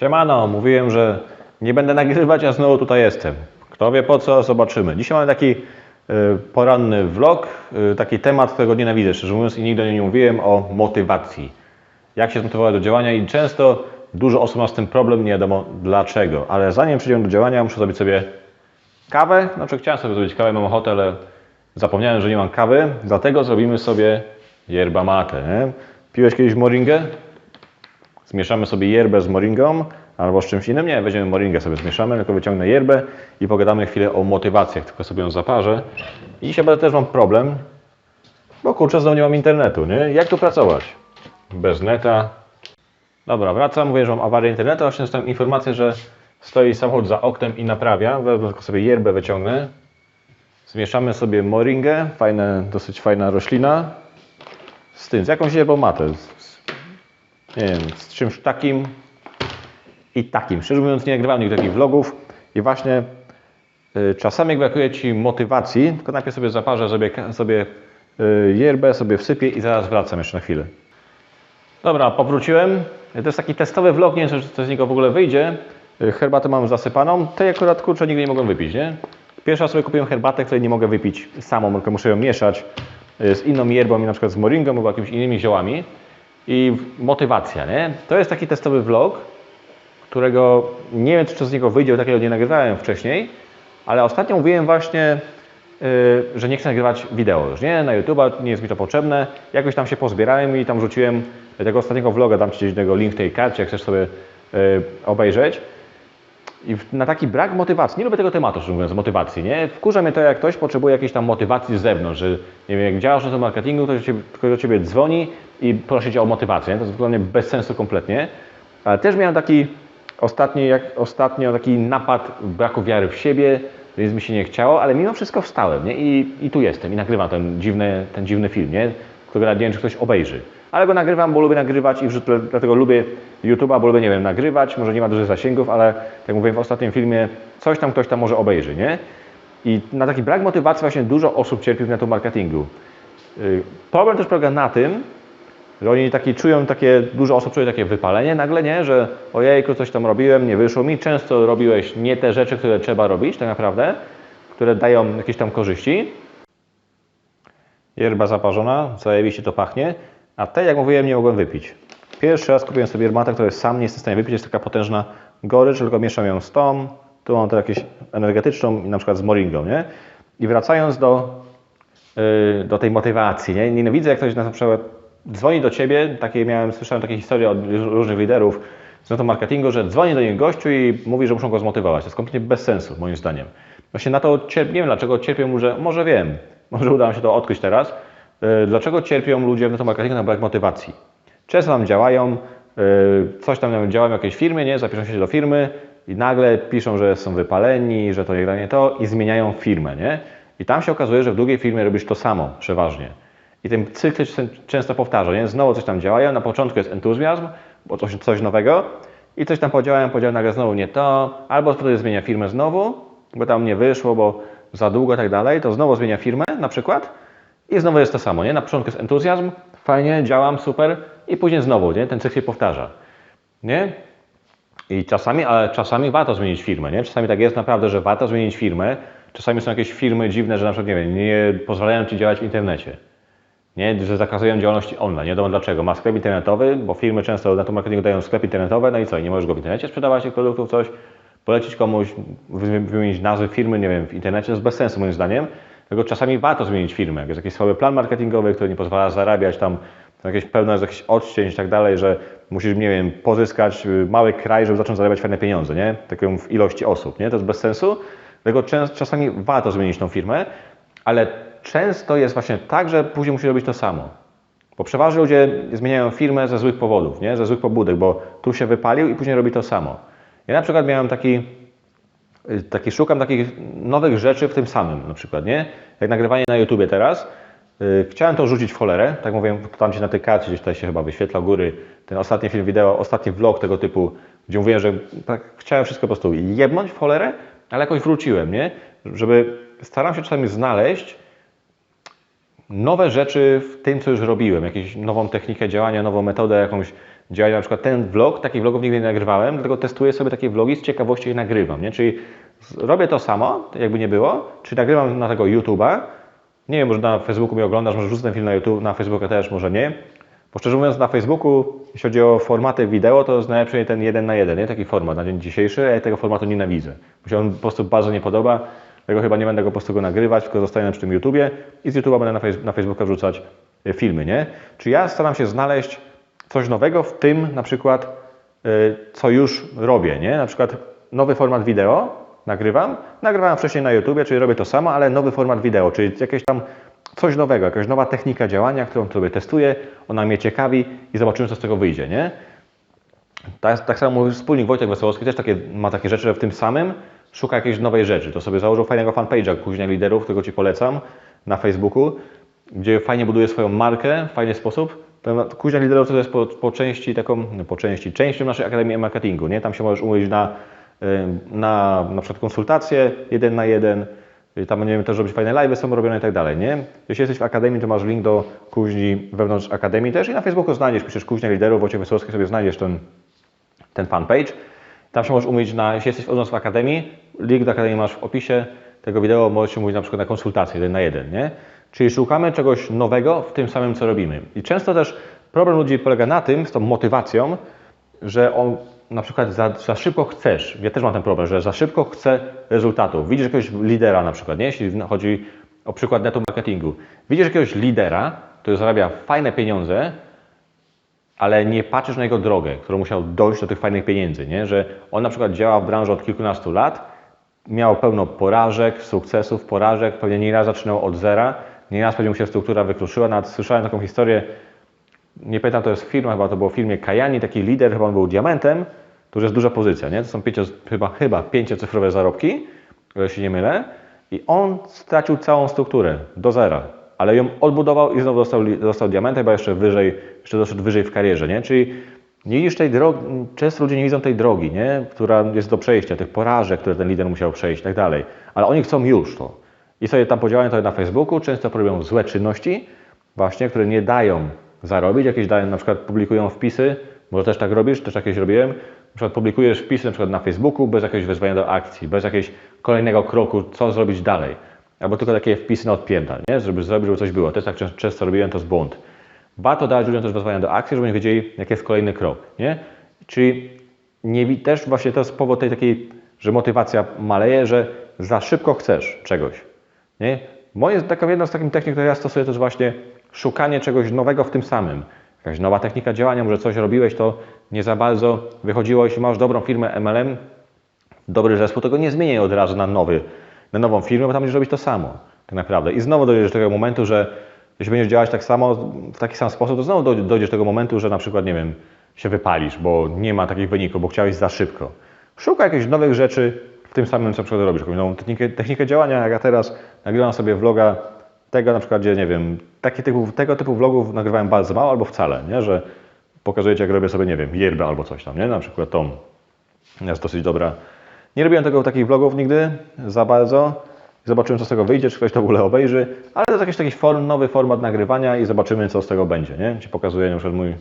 Siemano, mówiłem, że nie będę nagrywać, a znowu tutaj jestem. Kto wie po co, zobaczymy. Dzisiaj mamy taki y, poranny vlog, y, taki temat, którego nienawidzę, szczerze mówiąc, i nigdy nie mówiłem o motywacji. Jak się zmotywować do działania i często dużo osób ma z tym problem, nie wiadomo dlaczego. Ale zanim przejdziemy do działania, muszę zrobić sobie kawę. Znaczy chciałem sobie zrobić kawę, mam ochotę, ale zapomniałem, że nie mam kawy, dlatego zrobimy sobie yerba mate. Nie? Piłeś kiedyś moringę? Zmieszamy sobie yerbę z moringą albo z czymś innym. Nie, weźmiemy moringę sobie zmieszamy, tylko wyciągnę yerbę i pogadamy chwilę o motywacjach, tylko sobie ją zaparzę. I dzisiaj będę też mam problem, bo kurczę, znowu nie mam internetu, nie? Jak tu pracować? Bez neta. Dobra, wracam, mówię, że mam awarię internetu, właśnie dostałem informację, że stoi samochód za oknem i naprawia. Wezmę tylko sobie yerbę, wyciągnę. Zmieszamy sobie moringę, fajne, dosyć fajna roślina. Z tym, z jakąś yerbą matę. Wiem, z czymś takim i takim. Szczerze mówiąc, nie nagrywałem nigdy takich vlogów i właśnie y, czasami brakuje Ci motywacji, tylko najpierw sobie zaparzę sobie, sobie y, yerbę, sobie wsypię i zaraz wracam jeszcze na chwilę. Dobra, powróciłem. To jest taki testowy vlog, nie wiem, czy coś z niego w ogóle wyjdzie. Y, Herbatę mam zasypaną. Tej akurat kurczę nigdy nie mogłem wypić, nie? Pierwszy raz sobie kupiłem herbatę, której nie mogę wypić samą, tylko muszę ją mieszać y, z inną yerbą, na przykład z moringą albo jakimiś innymi ziołami. I motywacja, nie? To jest taki testowy vlog, którego nie wiem, czy z niego wyjdzie, takiego nie nagrywałem wcześniej, ale ostatnio mówiłem właśnie, yy, że nie chcę nagrywać wideo już, nie? Na YouTube'a nie jest mi to potrzebne. Jakoś tam się pozbierałem i tam rzuciłem tego ostatniego vloga, dam Ci gdzieś link w tej karcie, jak chcesz sobie yy, obejrzeć. I na taki brak motywacji, nie lubię tego tematu, szczerze mówiąc, motywacji, nie? Wkurza mnie to, jak ktoś potrzebuje jakiejś tam motywacji z zewnątrz, że nie wiem, jak działasz na tym marketingu, to ciebie, do Ciebie dzwoni i prosi Cię o motywację, nie? to jest dla mnie bez sensu kompletnie. Ale też miałem taki ostatni, jak, ostatnio taki napad braku wiary w siebie, więc mi się nie chciało, ale mimo wszystko wstałem, nie? I, i tu jestem i nagrywam ten dziwny, ten dziwny film, nie? Nawet nie wiem, czy ktoś obejrzy. Ale go nagrywam, bo lubię nagrywać i wrzucę, dlatego lubię YouTube'a, bo lubię, nie wiem, nagrywać. Może nie ma dużych zasięgów, ale jak mówiłem w ostatnim filmie, coś tam ktoś tam może obejrzy, nie? I na taki brak motywacji właśnie dużo osób cierpi w network marketingu. Y, Problem też polega na tym, że oni taki czują takie, dużo osób czuje takie wypalenie nagle, nie? Że ojejku, coś tam robiłem, nie wyszło mi. Często robiłeś nie te rzeczy, które trzeba robić tak naprawdę, które dają jakieś tam korzyści. Yerba zaparzona, zajebiście to pachnie, a tej, jak mówiłem, nie mogłem wypić. Pierwszy raz kupiłem sobie yerbatę, której sam nie jestem w stanie wypić, jest taka potężna gorycz, tylko mieszam ją z tą, tu mam to jakieś energetyczną na przykład z moringą, nie? I wracając do, yy, do tej motywacji, nie? Nienawidzę, jak ktoś na przykład dzwoni do Ciebie, takie miałem, słyszałem takie historie od różnych liderów z to marketingu, że dzwoni do nich gościu i mówi, że muszą go zmotywować. To jest kompletnie bez sensu, moim zdaniem. Właśnie na to cierpię, nie wiem dlaczego cierpią ludzie, może wiem, może uda mi się to odkryć teraz, dlaczego cierpią ludzie w marketingu na brak motywacji. Często tam działają, yy, coś tam działają w jakiejś firmie, nie? zapiszą się do firmy i nagle piszą, że są wypaleni, że to nie nie to i zmieniają firmę, nie? I tam się okazuje, że w drugiej firmie robisz to samo przeważnie. I ten cykl się często powtarza, nie? Znowu coś tam działają, na początku jest entuzjazm, bo coś, coś nowego i coś tam podziałałem, podziałem nagle znowu nie to, albo wtedy zmienia firmę znowu, bo tam nie wyszło, bo za długo i tak dalej, to znowu zmienia firmę na przykład i znowu jest to samo, nie? Na początku jest entuzjazm, fajnie, działam, super i później znowu, nie? Ten cykl się powtarza, nie? I czasami, ale czasami warto zmienić firmę, nie? Czasami tak jest naprawdę, że warto zmienić firmę. Czasami są jakieś firmy dziwne, że na przykład, nie wiem, nie pozwalają Ci działać w internecie. Nie, że zakazują działalności online. Nie wiadomo dlaczego. Ma sklep internetowy, bo firmy często na to marketingu dają sklep internetowy, no i co? I nie możesz go w internecie sprzedawać tych produktów, coś, polecić komuś, wy- wymienić nazwę firmy, nie wiem, w internecie, to jest bez sensu moim zdaniem. Tylko czasami warto zmienić firmę. Jak jest jakiś słaby plan marketingowy, który nie pozwala zarabiać tam, jakieś pełno jest jakichś odcięć i tak dalej, że musisz, nie wiem, pozyskać y, mały kraj, żeby zacząć zarabiać fajne pieniądze, nie? Taką w ilości osób, nie? To jest bez sensu. Dlatego czas- czasami warto zmienić tą firmę, ale często jest właśnie tak, że później musi robić to samo. Bo przeważnie ludzie zmieniają firmę ze złych powodów, nie? ze złych pobudek, bo tu się wypalił i później robi to samo. Ja na przykład miałem taki, taki szukam takich nowych rzeczy w tym samym na przykład, nie? Jak nagrywanie na YouTubie teraz. y, Chciałem to rzucić w cholerę, tak mówię, tam się na tej karcie gdzieś tutaj się chyba wyświetla góry ten ostatni film wideo, ostatni vlog tego typu, gdzie mówiłem, że tak chciałem wszystko po prostu jebnąć w cholerę, ale jakoś wróciłem, nie? Żeby staram się czasami znaleźć nowe rzeczy w tym, co już robiłem, jakąś nową technikę działania, nową metodę, jakąś działania, na przykład ten vlog, takich vlogów nigdy nie nagrywałem, dlatego testuję sobie takie vlogi, z ciekawości je nagrywam, nie? Czyli robię to samo, jakby nie było, czyli nagrywam na tego YouTube'a, nie wiem, może na Facebooku mnie oglądasz, może wrzucę ten film na YouTube, na Facebooka też, może nie. Bo szczerze mówiąc, na Facebooku, jeśli chodzi o formaty wideo, to jest najlepszy ten jeden na jeden, nie? taki format na dzień dzisiejszy, a ja tego formatu nienawidzę. Bo się on po prostu bardzo nie podoba, dlatego chyba nie będę go po prostu go nagrywać, tylko zostanę przy tym YouTubie i z YouTube'a będę na, na Facebooka wrzucać e, filmy, nie? Czy ja staram się znaleźć coś nowego w tym na przykład, y, co już robię, nie? Na przykład nowy format wideo nagrywam, nagrywałem wcześniej na YouTubie, czyli robię to samo, ale nowy format wideo, czyli jakieś tam coś nowego, jakaś nowa technika działania, którą sobie testuję, ona mnie ciekawi i zobaczymy, co z tego wyjdzie, nie? Tak, tak samo mój wspólnik Wojtek Wesołowski też takie, ma takie rzeczy, że w tym samym szuka jakiejś nowej rzeczy. To sobie założył fajnego fanpage'a później liderów, którego Ci polecam na Facebooku, gdzie fajnie buduje swoją markę, w fajny sposób. Kuźnia liderów to jest po, po części taką, no po części, częścią naszej Akademii Marketingu, nie? Tam się możesz umówić na, na na przykład konsultacje jeden na jeden, y, tam będziemy też robić fajne live'y, są robione i tak dalej, nie? Jeśli jesteś w Akademii, to masz link do kuźni wewnątrz Akademii też i na Facebooku znajdziesz, piszesz kuźnia liderów, Wojciech Wesołowski sobie znajdziesz ten, ten fanpage. Tam się możesz umówić na, jeśli jesteś u nas w Akademii, link do Akademii masz w opisie tego wideo, możesz się umówić na przykład na konsultację jeden na jeden, nie? Czyli szukamy czegoś nowego w tym samym, co robimy. I często też problem ludzi polega na tym, z tą motywacją, że on na przykład za, za szybko chcesz, ja też mam ten problem, że za szybko chcę rezultatów. Widzisz jakiegoś lidera na przykład, nie? jeśli chodzi o przykład netu marketingu. Widzisz jakiegoś lidera, który zarabia fajne pieniądze, ale nie patrzysz na jego drogę, którą musiał dojść do tych fajnych pieniędzy, nie? że on na przykład działa w branży od kilkunastu lat, miał pełno porażek, sukcesów, porażek, pewnie nieraz zaczynał od zera, nieraz pewnie mu się struktura wykruszyła, nawet słyszałem taką historię, nie pamiętam, to jest firma, chyba to było w firmie Kajani, taki lider, chyba on był diamentem, to już jest duża pozycja, nie? To są pięcio, chyba, chyba pięciocyfrowe zarobki, o ile się nie mylę, i on stracił całą strukturę do zera, ale ją odbudował i znowu dostał, dostał chyba jeszcze wyżej, jeszcze doszedł wyżej w karierze, nie? Czyli nie widzisz tej drogi, często ludzie nie widzą tej drogi, nie? która jest do przejścia, tych porażek, które ten lider musiał przejść i tak dalej, ale oni chcą już to. I sobie tam podziałają to na Facebooku, często robią złe czynności, właśnie, które nie dają zarobić, jakieś dają, na przykład publikują wpisy, może też tak robisz, też jakieś robiłem, na przykład publikujesz wpisy na przykład na Facebooku bez jakiegoś wezwania do akcji, bez jakiegoś kolejnego kroku, co zrobić dalej. Albo tylko takie wpisy na odpięta, nie? żeby zrobić, żeby coś było. Też tak często, robiłem, to jest błąd. Warto dać ludziom też wezwania do akcji, żeby oni wiedzieli, jaki jest kolejny krok. Nie? Czyli nie, też właśnie to jest powód tej takiej, że motywacja maleje, że za szybko chcesz czegoś. Nie? Moje, taką jedną z takich technik, które ja stosuję, to jest właśnie szukanie czegoś nowego w tym samym. Jakaś nowa technika działania, może coś robiłeś, to nie za bardzo wychodziło. Jeśli masz dobrą firmę MLM, dobry zespół, to go nie zmieniaj od razu na, nowy, na nową firmę, bo tam będziesz robić to samo, tak naprawdę. I znowu dojdziesz do tego momentu, że jeśli będziesz działać tak samo, w taki sam sposób, to znowu doj- dojdziesz do tego momentu, że na przykład, nie wiem, się wypalisz, bo nie ma takich wyników, bo chciałeś za szybko. Szukaj jakichś nowych rzeczy w tym samym, co na przykład robisz, jakąś technikę, technikę działania, jak ja teraz nagrywam sobie vloga tego na przykład, gdzie, nie wiem, taki typu, tego typu vlogów nagrywałem bardzo mało albo wcale, nie, że pokazuję Ci, jak robię sobie, nie wiem, yerbę albo coś tam, nie, na przykład tą jest dosyć dobra. Nie robiłem tego takich vlogów nigdy za bardzo. Zobaczymy, co z tego wyjdzie, czy ktoś to w ogóle obejrzy, ale to jest jakiś taki form, nowy format nagrywania i zobaczymy, co z tego będzie. Nie? Ci pokazuję na przykład mój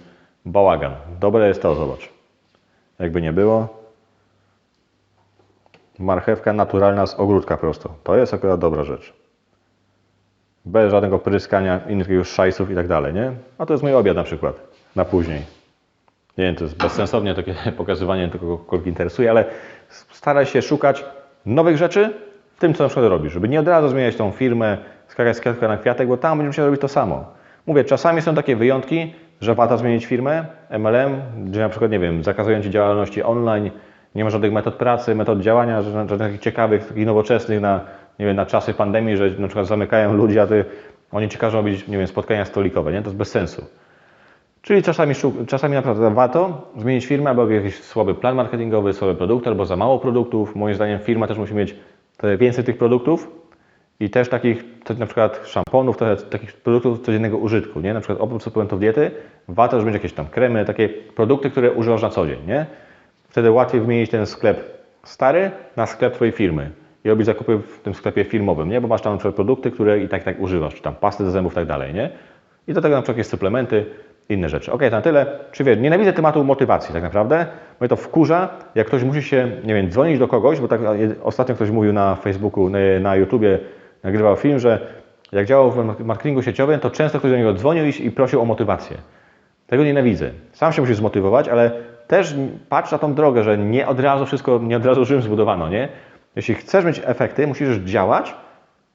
bałagan. Dobre jest to, zobacz. Jakby nie było. Marchewka naturalna z ogródka prosto. To jest akurat dobra rzecz. Bez żadnego pryskania, innych już szajsów i tak dalej, nie? A to jest mój obiad na przykład, na później. Nie wiem, to jest bezsensownie takie pokazywanie tylko kogoś interesuje, ale staraj się szukać nowych rzeczy w tym, co na przykład robisz, żeby nie od razu zmieniać tą firmę, skakać z kwiatka na kwiatek, bo tam będziesz musiał robić to samo. Mówię, czasami są takie wyjątki, że warto zmienić firmę, MLM, gdzie na przykład, nie wiem, zakazują Ci działalności online, nie ma żadnych metod pracy, metod działania, żadnych takich ciekawych, takich nowoczesnych na, nie wiem, na czasy pandemii, że na przykład zamykają ludzi, a ty, oni Ci każą robić, nie wiem, spotkania stolikowe, nie? To jest bez sensu. Czyli czasami, czasami naprawdę warto zmienić firmę, albo jakiś słaby plan marketingowy, słabe produkty, albo za mało produktów. Moim zdaniem firma też musi mieć więcej tych produktów i też takich, na przykład szamponów, takich produktów codziennego użytku, nie? Na przykład oprócz suplementów diety, warto też mieć jakieś tam kremy, takie produkty, które używasz na co dzień, nie? Wtedy łatwiej wymienić ten sklep stary na sklep Twojej firmy i robić zakupy w tym sklepie firmowym, nie? Bo masz tam na przykład produkty, które i tak tak używasz, czy tam pasty do zębów i tak dalej, nie? I do tego na przykład jakieś suplementy, inne rzeczy. Ok, to na tyle. Czy wiesz, nienawidzę tematu motywacji tak naprawdę. Mnie to wkurza, jak ktoś musi się, nie wiem, dzwonić do kogoś, bo tak e, ostatnio ktoś mówił na Facebooku, na, YouTubie, nagrywał film, że jak działał w marketingu sieciowym, to często ktoś do niego dzwonił i, prosił o motywację. Tego nienawidzę. Sam się musisz zmotywować, ale też patrz na tą drogę, że nie od razu wszystko, nie od razu Rzym zbudowano, nie? Jeśli chcesz mieć efekty, musisz działać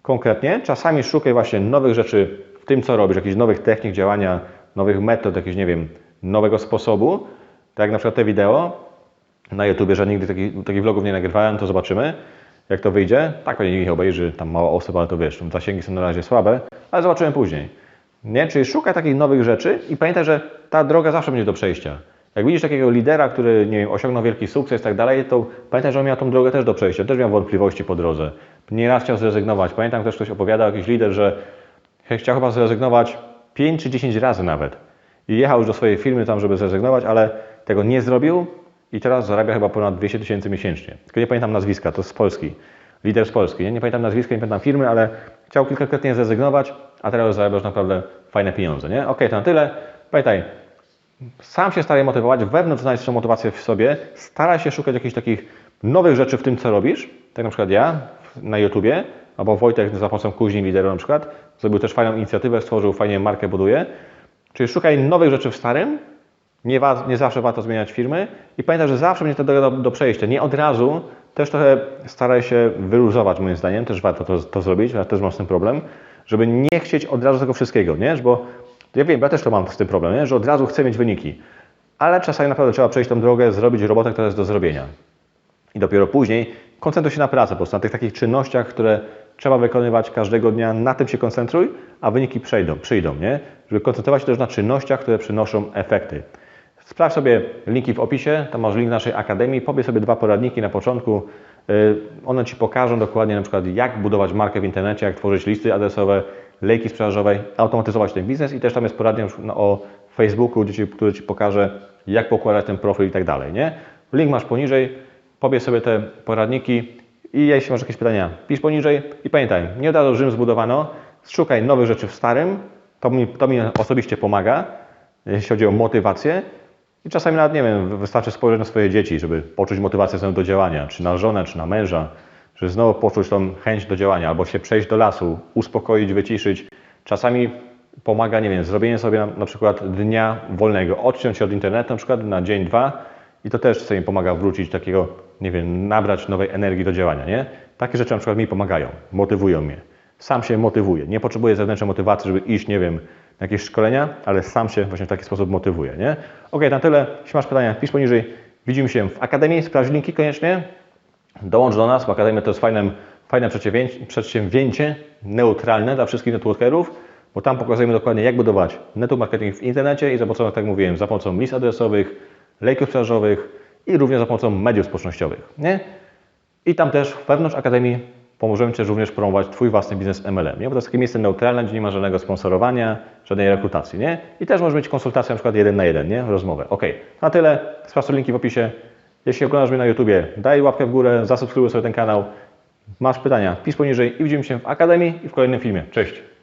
konkretnie. Czasami szukaj właśnie nowych rzeczy w tym, co robisz, jakichś nowych technik działania, nowych metod, jakichś, nie wiem, nowego sposobu. Tak jak na przykład te wideo na YouTubie, że nigdy takich, vlogów nie nagrywałem, to zobaczymy, jak to wyjdzie. Tak pewnie nikt nie obejrzy, tam mała osoba, ale to wiesz, zasięgi są na razie słabe, ale zobaczymy później. Nie? Czyli szukaj takich nowych rzeczy i pamiętaj, że ta droga zawsze będzie do przejścia. Jak widzisz takiego lidera, który nie wiem, osiągnął wielki sukces i tak dalej, to pamiętaj, że on miał tą drogę też do przejścia, też miał wątpliwości po drodze. Nieraz chciał zrezygnować. Pamiętam też ktoś opowiadał, jakiś lider, że chciał chyba zrezygnować 5 czy 10 razy nawet. I jechał już do swojej firmy tam, żeby zrezygnować, ale tego nie zrobił i teraz zarabia chyba ponad 200 tysięcy miesięcznie. Tylko nie pamiętam nazwiska, to z Polski. Lider z Polski. Nie, nie pamiętam nazwiska, nie pamiętam firmy, ale chciał kilkakrotnie zrezygnować, a teraz zarabia już naprawdę fajne pieniądze. Nie? Ok, to na tyle. Pamiętaj, sam się staraj motywować, wewnątrz znaleźć tą motywację w sobie, staraj się szukać jakichś takich nowych rzeczy w tym, co robisz. Tak na przykład ja na YouTubie, albo Wojtek za pomocą Kuźni Lideru na przykład, zrobił też fajną inicjatywę, stworzył, fajnie markę buduje. Czyli szukaj nowych rzeczy w starym, nie, wa- nie zawsze warto zmieniać firmy i pamiętaj, że zawsze będzie to do, do przejścia. Nie od razu, też trochę staraj się wyluzować moim zdaniem, też warto to, to zrobić, ja też mam z tym problem, żeby nie chcieć od razu tego wszystkiego, nie? Bo ja wiem, ja też to mam z tym problem, nie? że od razu chcę mieć wyniki, ale czasami naprawdę trzeba przejść tą drogę, zrobić robotę, która jest do zrobienia. I dopiero później koncentruj się na pracę, po prostu na tych takich czynnościach, które trzeba wykonywać każdego dnia, na tym się koncentruj, a wyniki przejdą, przyjdą, nie? Żeby koncentrować się też na czynnościach, które przynoszą efekty. Sprawdź sobie linki w opisie, tam masz link naszej akademii, pobierz sobie dwa poradniki na początku. Yy, One Ci pokażą dokładnie na przykład jak budować markę w internecie, jak tworzyć listy adresowe, lejki sprzedażowe, automatyzować ten biznes i też tam jest poradnia o Facebooku, gdzie ci, który Ci pokaże jak pokładać ten profil i tak dalej, nie? Link masz poniżej, pobierz sobie te poradniki i jeśli masz jakieś pytania, pisz poniżej i pamiętaj, nie od razu Rzym zbudowano, szukaj nowych rzeczy w starym, to mi, to mi osobiście pomaga, jeśli chodzi o motywację. I czasami nawet, nie wiem, wystarczy spojrzeć na swoje dzieci, żeby poczuć motywację do działania, czy na żonę, czy na męża, żeby znowu poczuć tą chęć do działania, albo się przejść do lasu, uspokoić, wyciszyć. Czasami pomaga, nie wiem, zrobienie sobie na, na przykład dnia wolnego, odciąć się od internetu na przykład na dzień, dwa i to też czasami pomaga wrócić takiego, nie wiem, nabrać nowej energii do działania, nie? Takie rzeczy na przykład mi pomagają, motywują mnie. Sam się motywuję. Nie potrzebuję zewnętrznej motywacji, żeby iść, nie wiem, na jakieś szkolenia, ale sam się właśnie w taki sposób motywuję, nie? Ok, na tyle. Jeśli masz pytania, pisz poniżej. Widzimy się w Akademii. Sprawdź linki koniecznie. Dołącz do nas, bo Akademia to jest fajne, fajne przedsięwzięcie, przedsięwzięcie neutralne dla wszystkich networkerów, bo tam pokazujemy dokładnie, jak budować network marketing w internecie i za pomocą, tak jak mówiłem, za pomocą list adresowych, lejków sprzedażowych i również za pomocą mediów społecznościowych, nie? I tam też wewnątrz Akademii pomożemy Ci również promować Twój własny biznes MLM, nie? Bo to jest takie miejsce neutralne, gdzie nie ma żadnego sponsorowania, żadnej rekrutacji, nie? I też możesz mieć konsultację na przykład jeden na jeden, nie? Rozmowę. Ok, na tyle. Sprawdź linki w opisie. Jeśli oglądasz mnie na YouTubie, daj łapkę w górę, zasubskrybuj sobie ten kanał. Masz pytania, pisz poniżej i widzimy się w Akademii i w kolejnym filmie. Cześć!